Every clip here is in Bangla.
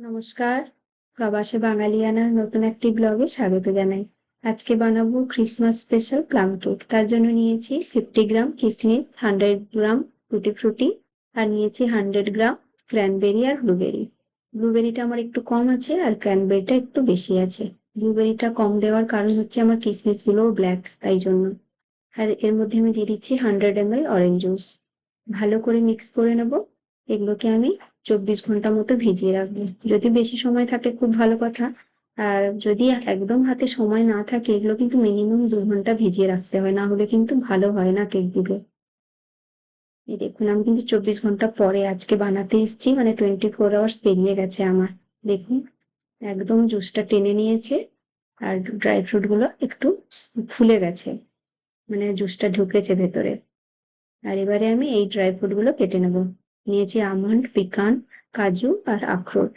নমস্কার। প্রবাসে বাঙালিয়ানার নতুন একটি ব্লগে স্বাগত জানাই। আজকে বানাবো ক্রিসমাস স্পেশাল প্লাম কেক তার জন্য নিয়েছি ফিফটি গ্রাম কিসমিস হান্ড্রেড গ্রাম টুটি ফ্রুটি আর নিয়েছি হান্ড্রেড গ্রাম ক্র্যানবেরি আর ব্লুবেরি ব্লুবেরিটা আমার একটু কম আছে আর ক্র্যানবেরিটা একটু বেশি আছে। ব্লুবেরিটা কম দেওয়ার কারণ হচ্ছে আমার কিসমিসগুলোও ব্ল্যাক তাই জন্য। আর এর মধ্যে আমি দিয়ে দিচ্ছি hundred M L orange juice ভালো করে মিক্স করে নেব। এগুলোকে আমি চব্বিশ ঘণ্টা মতো ভিজিয়ে রাখবে। যদি বেশি সময় থাকে, খুব ভালো কথা। আর যদি একদম হাতে সময় না থাকে, এগুলো কিন্তু মিনিমাম দু ঘণ্টা ভিজিয়ে রাখতে হয়। না হলে কিন্তু ভালো হয় না কেকগুলো এই দেখুন, আমি কিন্তু চব্বিশ ঘণ্টা পরে আজকে বানাতে এসেছি। মানে টোয়েন্টি ফোর আওয়ার্স পেরিয়ে গেছে আমার। দেখুন, একদম জুসটা টেনে নিয়েছে। আর ড্রাই ফ্রুটগুলো একটু ফুলে গেছে। মানে জুসটা ঢুকেছে ভেতরে। আর এবারে আমি এই ড্রাই ফ্রুটগুলো কেটে নেব। নিয়েছি আমন্ড পিকান, কাজু আর আখরোট,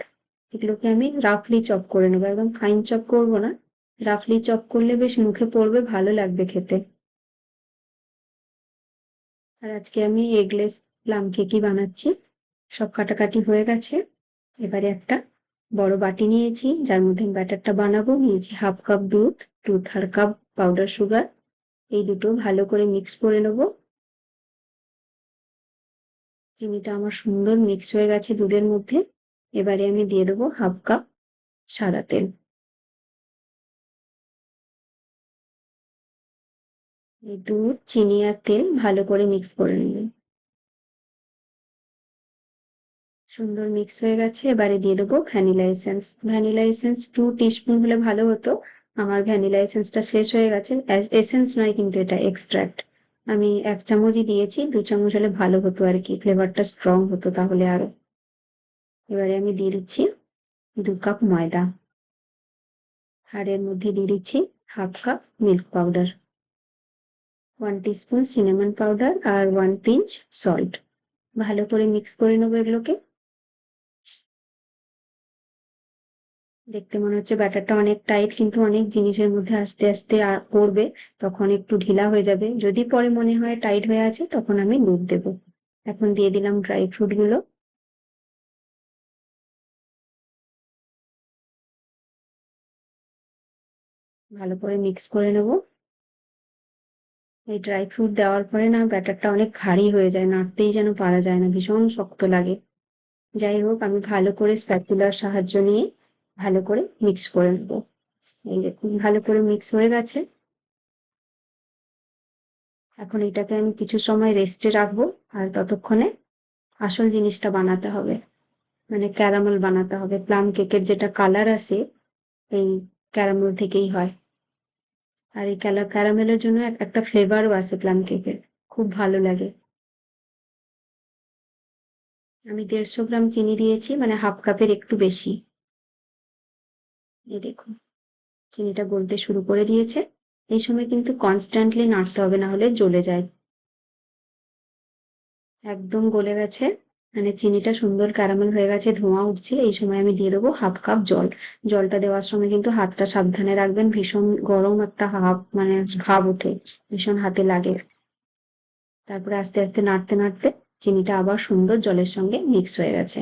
এগুলোকে আমি রাফলি চপ করে নেব। একদম ফাইন চপ করব না রাফলি চপ করলে বেশ মুখে পড়বে, ভালো লাগবে খেতে। আর আজকে আমি এগলেস প্লাম কেকই বানাচ্ছি, সব কাটাকাটি হয়ে গেছে। এবারে একটা বড় বাটি নিয়েছি, যার মধ্যে আমি ব্যাটারটা বানাবো। নিয়েছি হাফ কাপ দুধ two third cup powder sugar এই দুটো ভালো করে মিক্স করে নেব। চিনিটা আমার সুন্দর মিক্স হয়ে গেছে দুধের মধ্যে। এবারে আমি দিয়ে দেবো হাফ কাপ সাদা তেল। দুধ, চিনি আর তেল ভালো করে মিক্স করে নেবেন সুন্দর মিক্স হয়ে গেছে, এবারে দিয়ে দেবো vanilla essence vanilla essence two teaspoon হলে ভালো হতো। আমার ভ্যানিলা এসেন্সটা শেষ হয়ে গেছে। এসেন্স নয় কিন্তু এটা এক্সট্রাক্ট আমি এক চামচই দিয়েছি, দু চামচ হলে ভালো হতো আর কি ফ্লেভারটা স্ট্রং হতো তাহলে আরও। এবারে আমি দিয়ে দিচ্ছি দু কাপ ময়দা। আর এর মধ্যে দিয়ে দিচ্ছি half cup milk powder one teaspoon cinnamon powder আর ওয়ান পিঞ্চ সল্ট ভালো করে মিক্স করে নেব এগুলোকে। দেখতে মনে হচ্ছে ব্যাটারটা অনেক টাইট, কিন্তু অনেক জিনিসের মধ্যে আস্তে আস্তে পড়বে, তখন একটু ঢিলা হয়ে যাবে। যদি পরে মনে হয় টাইট হয়ে আছে, তখন আমি দুধ দেব। এখন দিয়ে দিলাম ড্রাই ফ্রুটগুলো ভালো করে মিক্স করে নেব। এই ড্রাই ফ্রুট দেওয়ার পরে না, ব্যাটারটা অনেক ভারী হয়ে যায়, নাড়তেই যেন পারা যায় না, ভীষণ শক্ত লাগে। যাই হোক, আমি ভালো করে স্প্যাকুলার সাহায্য নিয়ে ভালো করে মিক্স করে নেব। এই দেখুন ভালো করে মিক্স হয়ে গেছে। এখন এটাকে আমি কিছু সময় রেস্টে রাখব আর ততক্ষণে আসল জিনিসটা বানাতে হবে। মানে ক্যারামেল বানাতে হবে। প্লাম কেকের যেটা কালার আছে, এই ক্যারামেল থেকেই হয়। আর এই ক্যারামেলের জন্য একটা ফ্লেভারও আছে প্লাম কেকের খুব ভালো লাগে। আমি দেড়শো গ্রাম চিনি দিয়েছি মানে হাফ কাপের একটু বেশি। এই দেখুন, চিনিটা গলতে শুরু করে দিয়েছে। এই সময় কিন্তু কনস্ট্যান্টলি নাড়তে হবে, না হলে জ্বলে যায়। একদম গলে গেছে। মানে চিনিটা সুন্দর ক্যারামেল হয়ে গেছে, ধোঁয়া উঠছে। এই সময় আমি দিয়ে দেবো হাফ কাপ জল। জলটা দেওয়ার সময় কিন্তু হাতটা সাবধানে রাখবেন। ভীষণ গরম একটা হাফ মানে ভাব ওঠে। ভীষণ হাতে লাগে। তারপরে আস্তে আস্তে নাড়তে নাড়তে চিনিটা আবার সুন্দর জলের সঙ্গে মিক্স হয়ে গেছে।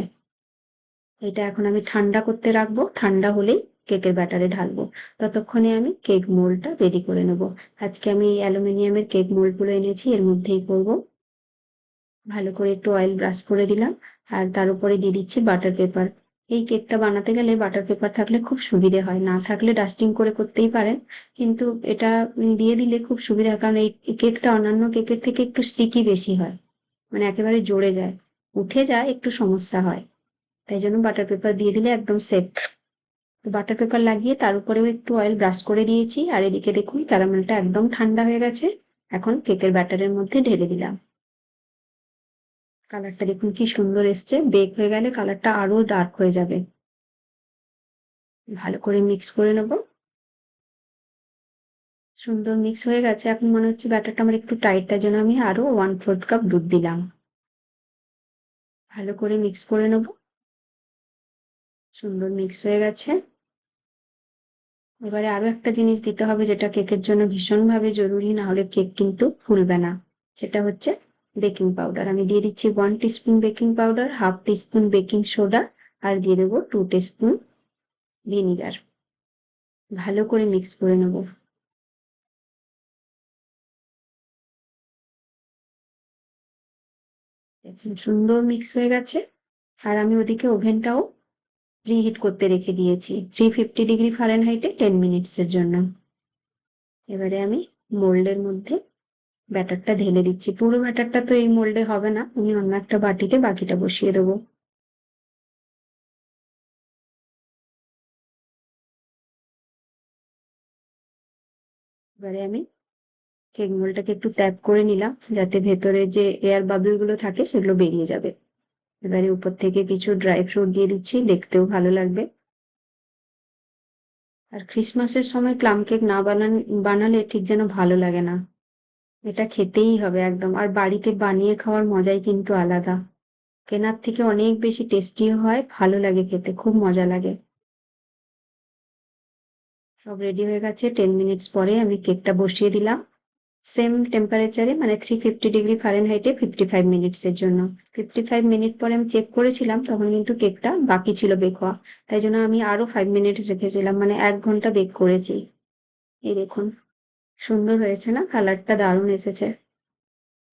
এটা এখন আমি ঠান্ডা করতে রাখব। ঠান্ডা হলেই কেকের ব্যাটারে ঢালবো। ততক্ষণে আমি কেক মোল্ডটা রেডি করে নেব। আজকে আমি অ্যালুমিনিয়ামের কেক মোল্ডগুলো এনেছি, এর মধ্যেই করব। ভালো করে একটু অয়েল ব্রাশ করে দিলাম, আর তার উপরে দিয়ে দিচ্ছি বাটার পেপার এই কেকটা বানাতে গেলে বাটার পেপার থাকলে খুব সুবিধে হয়, না থাকলে ডাস্টিং করে করতেই পারেন। কিন্তু এটা দিয়ে দিলে খুব সুবিধা, কারণ এই কেকটা অন্যান্য কেকের থেকে একটু স্টিকি বেশি হয়। মানে একেবারে জোরে যায়। উঠে যায়, একটু সমস্যা হয়। তাই জন্য বাটার পেপার দিয়ে দিলে একদম সেফ বাটার পেপার লাগিয়ে তার উপরেও একটু অয়েল ব্রাশ করে দিয়েছি, আর এদিকে দেখুন ক্যারামেলটা একদম ঠান্ডা হয়ে গেছে। এখন কেকের ব্যাটারের মধ্যে ঢেলে দিলাম। কালারটা দেখুন কি সুন্দর এসছে বেক হয়ে গেলে কালারটা আরও ডার্ক হয়ে যাবে। ভালো করে মিক্স করে নেব। সুন্দর মিক্স হয়ে গেছে, এখন মনে হচ্ছে ব্যাটারটা আমার একটু টাইট তার জন্য আমি আরও ওয়ান ফোর্থ কাপ দুধ দিলাম। ভালো করে মিক্স করে নেব। সুন্দর মিক্স হয়ে গেছে। এবারে আরও একটা জিনিস দিতে হবে যেটা কেকের জন্য ভীষণভাবে জরুরি, না হলে কেক কিন্তু ফুলবে না। সেটা হচ্ছে বেকিং পাউডার। আমি দিয়ে দিচ্ছি one teaspoon baking powder half teaspoon baking soda, আর দিয়ে দেবো টু স্পুন ভিনিগার। ভালো করে মিক্স করে নেব। সুন্দর মিক্স হয়ে গেছে। আর আমি ওদিকে ওভেনটাও প্রিহিট করতে রেখে দিয়েছি। থ্রি ফিফটি ডিগ্রি ফারেনহাইটে টেন মিনিটসের জন্য। এবারে আমি মোল্ডের মধ্যে ব্যাটারটা ঢেলে দিচ্ছি। পুরো ব্যাটারটা তো এই মোল্ডে হবে না। আমি অন্য একটা বাটিতে বাকিটা বসিয়ে দেবো। এবারে আমি কেক মোল্ডটাকে একটু ট্যাপ করে নিলাম, যাতে ভেতরে যে এয়ার বাবলগুলো থাকে সেগুলো বেরিয়ে যাবে। এবারে উপর থেকে কিছু ড্রাই ফ্রুট দিয়ে দিচ্ছি, দেখতেও ভালো লাগবে। আর ক্রিসমাসের সময় প্লাম কেক না বানান, বানালে ঠিক যেন ভালো লাগে না। এটা খেতেই হবে একদম। আর বাড়িতে বানিয়ে খাওয়ার মজাই কিন্তু আলাদা। কেনার থেকে অনেক বেশি টেস্টিও হয়, ভালো লাগে খেতে, খুব মজা লাগে। সব রেডি হয়ে গেছে টেন মিনিটস পরে আমি কেকটা বসিয়ে দিলাম। সেম টেম্পারেচারে মানে থ্রি ফিফটি ডিগ্রি ফারেনহাইটে ফিফটি ফাইভ মিনিটসের জন্য। ফিফটি ফাইভ মিনিট পরে আমি চেক করেছিলাম, তখন কিন্তু কেকটা বাকি ছিল বেক হওয়া। তাই জন্য আমি আরও ফাইভ মিনিটস রেখেছিলাম মানে এক ঘণ্টা বেক করেছি। এই দেখুন, সুন্দর হয়েছে না? কালারটা দারুণ এসেছে।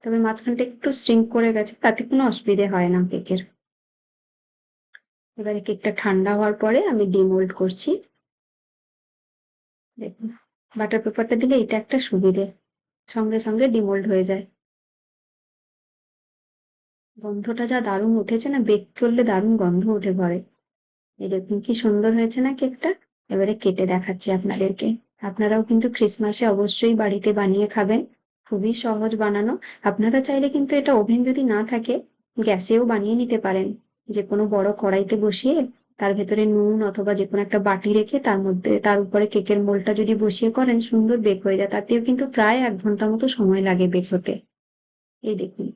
তবে মাঝখানটা একটু স্ট্রিং করে গেছে, তাতে কোনো অসুবিধে হয় না কেকের এবারে কেকটা ঠান্ডা হওয়ার পরে আমি ডিমোল্ড করছি। দেখুন বাটার পেপারটা দিলে এটা একটা সুবিধে। সঙ্গে সঙ্গে ডিমোল্ড হয়ে যায়। গন্ধটা যা দারুণ উঠেছে না, বেক করলে দারুণ গন্ধ উঠে ঘরে। এই দেখুন কি সুন্দর হয়েছে না কেকটা। এবারে কেটে দেখাচ্ছি আপনাদেরকে। আপনারাও কিন্তু ক্রিসমাসে অবশ্যই বাড়িতে বানিয়ে খাবেন। খুবই সহজ বানানো। আপনারা চাইলে কিন্তু এটা ওভেন যদি না থাকে, গ্যাসেও বানিয়ে নিতে পারেন। যে কোনো বড় কড়াইতে বসিয়ে তার ভেতরে নুন অথবা যে কোনো একটা বাটি রেখে তার মধ্যে, তার উপরে কেকের মোলটা যদি বসিয়ে করেন, সুন্দর বেক হয়ে যায়। তাতেও কিন্তু প্রায় এক ঘণ্টা মতো সময় লাগে বেক হতে। এই দেখুন,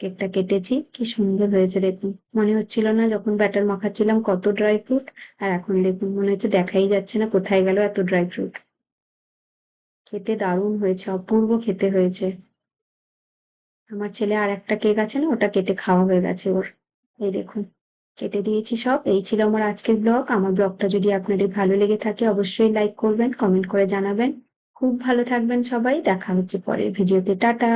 কেকটা কেটেছি, কি সুন্দর হয়েছে দেখুন। মনে হচ্ছিল না যখন ব্যাটার মাখাচ্ছিলাম কত ড্রাই ফ্রুট, আর এখন দেখুন মনে হচ্ছে দেখাই যাচ্ছে না কোথায় গেল এত ড্রাই ফ্রুট। খেতে দারুণ হয়েছে, অপূর্ব খেতে হয়েছে। আমার ছেলে আর একটা কেক আছে না, ওটা কেটে খাওয়া হয়ে গেছে ওর। এই দেখুন কেটে দিয়েছি সব। এই ছিল আমার আজকের ব্লগ আমার ব্লগটা যদি আপনাদের ভালো লেগে থাকে, অবশ্যই লাইক করবেন কমেন্ট করে জানাবেন। খুব ভালো থাকবেন সবাই। দেখা হচ্ছে পরের ভিডিওতে টাটা!